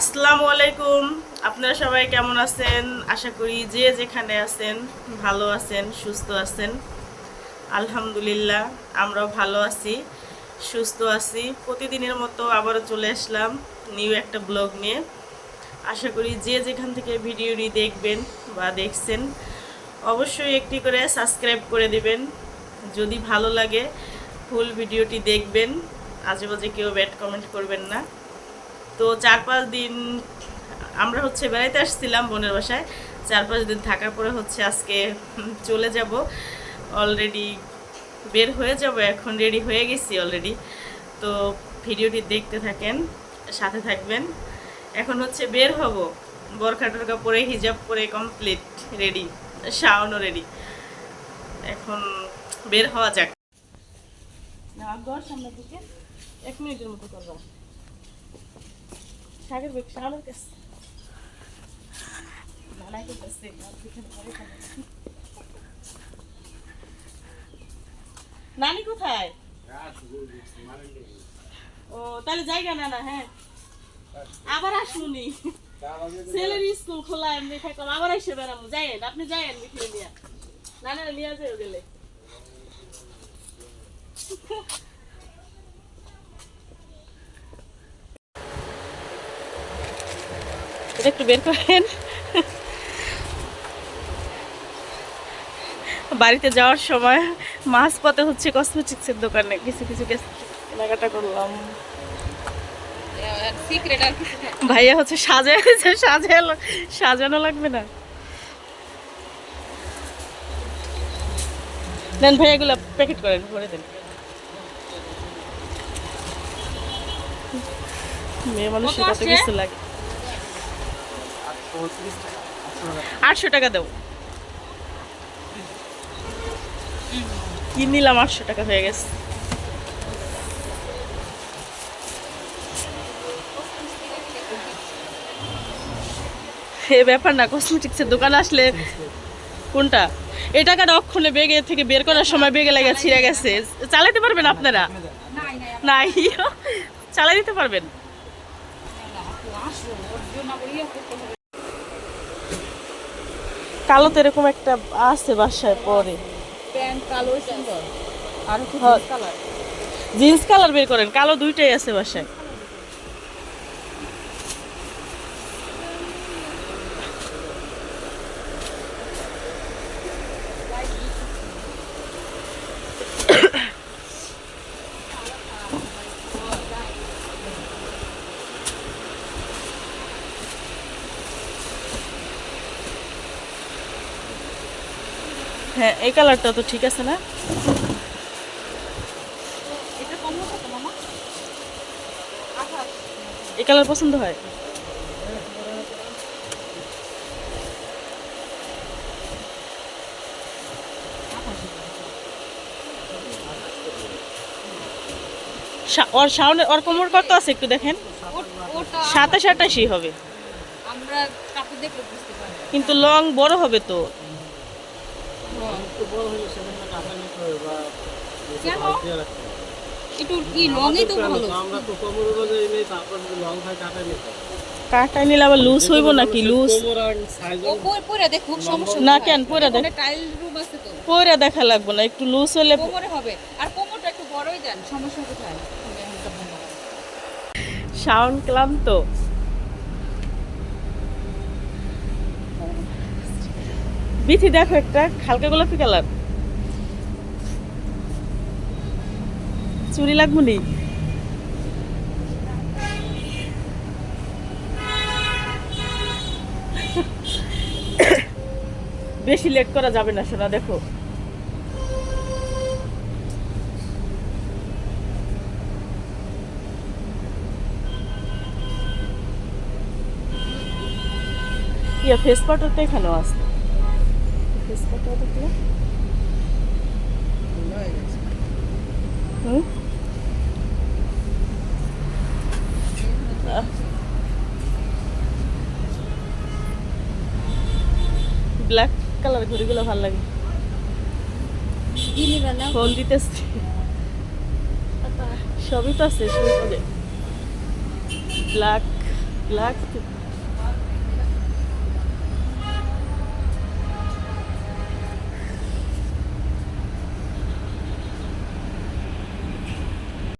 আসসালামু আলাইকুম। আপনারা সবাই কেমন আছেন? আশা করি যে যেখানে আছেন ভালো আছেন, সুস্থ আছেন। আলহামদুলিল্লাহ, আমরাও ভালো আছি, সুস্থ আছি। প্রতিদিনের মতো আবারও চলে আসলাম নিউ একটা ব্লগ নিয়ে। আশা করি যে যেখান থেকে ভিডিওটি দেখবেন বা দেখছেন, অবশ্যই একটি করে সাবস্ক্রাইব করে দিবেন। যদি ভালো লাগে, ফুল ভিডিওটি দেখবেন। আজেবাজে কেউ ব্যাড কমেন্ট করবেন না। তো চার পাঁচ দিন আমরা হচ্ছে বেড়াইতে আসছিলাম বোনের বাসায়। চার পাঁচ দিন থাকার পরে হচ্ছে আজকে চলে যাব। অলরেডি বের হয়ে যাব, এখন রেডি হয়ে গেছি অলরেডি তো ভিডিওটি দেখতে থাকেন, সাথে থাকবেন। এখন হচ্ছে বের হব বরখা টরকা পরে হিজাব পরে কমপ্লিট রেডি শাওনও রেডি এখন বের হওয়া যাক। সামনের দিকে এক মিনিটের মতো করবা শাকের বেগ শাকের কাছে পরে খাবে। নানি কোথায় ও তাহলে জায়গা না না হ্যাঁ আবার আসুনি ছেলের স্কুল খোলা এমনি থাকলাম আবার এসে বেড়াবো। যাইয়েন আপনি যাইয়েন মিঠিয়ে নিয়ে। না না নিয়ে যাও গেলে। এটা একটু বের করেন। বাড়িতে যাওয়ার সময় মাছ পথে হচ্ছে কসমেটিক্সের দোকানে। কিছু কিছু কেনাকাটা করলাম। ভাইয়া হচ্ছে সাজাইছে সাজানো সাজানো লাগবে না। দেন ভাইয়া এগুলো প্যাকেট করেন ভরে দেন। মেয়ে মানুষের কত কিছু লাগে। আটশো টাকা দাও কি নিলাম, আটশো টাকা হয়ে গেছে। এ ব্যাপার না কসমেটিক্সের দোকান আসলে কোনটা? এই টাকাটা অক্ষণে বেগে থেকে বের করার সময় বেগে লেগে ছিঁড়ে গেছে। চালাতে পারবেন আপনারা? নাই। চালাই দিতে পারবেন আসো ওর জন্য আবার ইয়ে করতে হবে কালো তো এরকম একটা আছে বাসায় পরে। প্যান্ট কালো সুন্দর। আর হ্যাঁ। কালার? জিন্স কালার বের করেন কালো দুইটাই আছে বাসায়। হ্যাঁ এই কালারটা তো ঠিক আছে না? এই কালার পছন্দ হয়? ওর সাউন্ড ওর কোমর কত আছে একটু দেখেন? সাতাশ আটাশি হবে। আমরা কিন্তু লং বড় হবে তো। একটু কি লংই তো ভালো। আমরা তো কোমর অনুযায়ী নেই তারপর লং হয় কাটা। নিলে আবার লুজ হইব নাকি লুজ পরে সমস্যা না কেন, পরে দেখ। টাইল রুম আছে তো। পরে দেখা লাগবে না একটু লুজ হলে কোমরে হবে। আর কোমরটা একটু বড়ই দেন সমস্যা কোথায়? সাউন্ড ক্লান্ত। বিথি, দেখো একটা হালকা গোলাপি কালার। চুরি লাগবো নি? বেশি লেট করা যাবে না শোনা দেখো। ইয়া ফেস পাউডার তো এখানেও আছে। পাউডার দেখলে? হুম? ব্ল্যাক কালার ঘড়িগুলো ভালো লাগে। ফোন দিতেছি। সবই তো আছে ব্ল্যাক লাগছে